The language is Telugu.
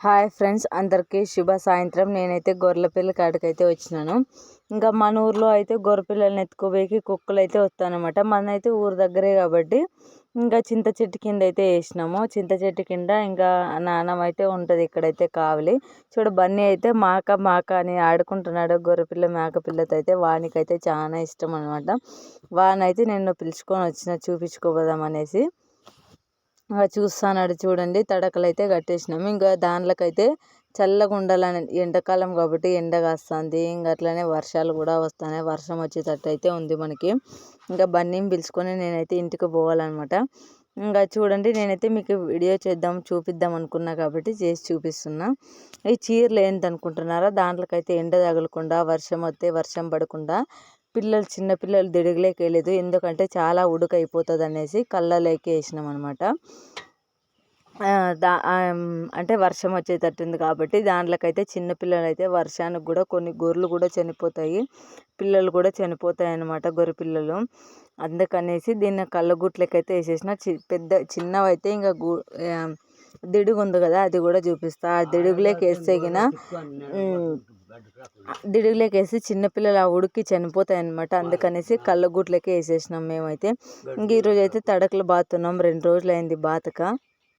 హాయ్ ఫ్రెండ్స్ అందరికీ శుభ సాయంత్రం. నేనైతే గొర్రెల కాడికి అయితే వచ్చినాను. ఇంకా మన ఊర్లో అయితే గొర్రె పిల్లల్ని ఎత్తుకోబోయి కుక్కలు అయితే వస్తాయన్నమాట మనైతే ఊరు దగ్గరే కాబట్టి ఇంకా చింత చెట్టు కింద అయితే వేసినాము. చింత చెట్టు కింద ఇంకా నాన్నమ్మ అయితే ఉంటుంది ఇక్కడైతే కావాలి. చూడు బన్నీ అయితే మాక మాక అని ఆడుకుంటున్నాడు. గొర్రెపిల్ల మేకపిల్లతో అయితే వానికైతే చాలా ఇష్టం అనమాట వానైతే నేను పిలుచుకొని వచ్చిన చూపించుకోపోదాం అనేసి. చూస్తున్నాడు చూడండి తడకలు అయితే కట్టేసినాము ఇంకా దాంట్లోకైతే చల్లగా ఉండాలని ఎండాకాలం కాబట్టి ఎండ కాస్తుంది. ఇంకా అట్లనే వర్షాలు కూడా వస్తున్నాయి. వర్షం వచ్చేటట్టు అయితే ఉంది మనకి. ఇంకా బన్నీని పిలుచుకొని నేనైతే ఇంటికి పోవాలన్నమాట. ఇంకా చూడండి నేనైతే మీకు వీడియో చేద్దాం చూపిద్దాం అనుకున్నా కాబట్టి చేసి చూపిస్తున్నా. ఈ చీరలు ఏంటనుకుంటున్నారా దాంట్లోకైతే ఎండ తగలకుండా వర్షం వస్తే వర్షం పడకుండా పిల్లలు చిన్న పిల్లలు దిడుగులేకి వేయలేదు ఎందుకంటే చాలా ఉడుకు అయిపోతుంది అనేసి కళ్ళలోకి వేసినాం అనమాట దా అంటే వర్షం వచ్చేటట్టుంది కాబట్టి దాంట్లోకైతే చిన్నపిల్లలు అయితే వర్షానికి కూడా కొన్ని గొర్రెలు కూడా చనిపోతాయి. పిల్లలు కూడా చనిపోతాయి అన్నమాట గొర్రె పిల్లలు. అందుకనేసి దీన్ని కళ్ళగుట్లకైతే వేసేసిన. చి పెద్ద చిన్నవైతే ఇంకా గు దిడుగు ఉంది కదా అది కూడా చూపిస్తా. ఆ దిడుగులోకి వేస్తే గిన దిడుగులోకి వేసి చిన్నపిల్లలు ఆ ఉడికి చనిపోతాయి అనమాట అందుకనేసి కళ్ళగుట్లకే వేసేసినాం మేమైతే. ఇంక ఈరోజు అయితే తడకలు బాతున్నాం రెండు రోజులు అయింది బాతక.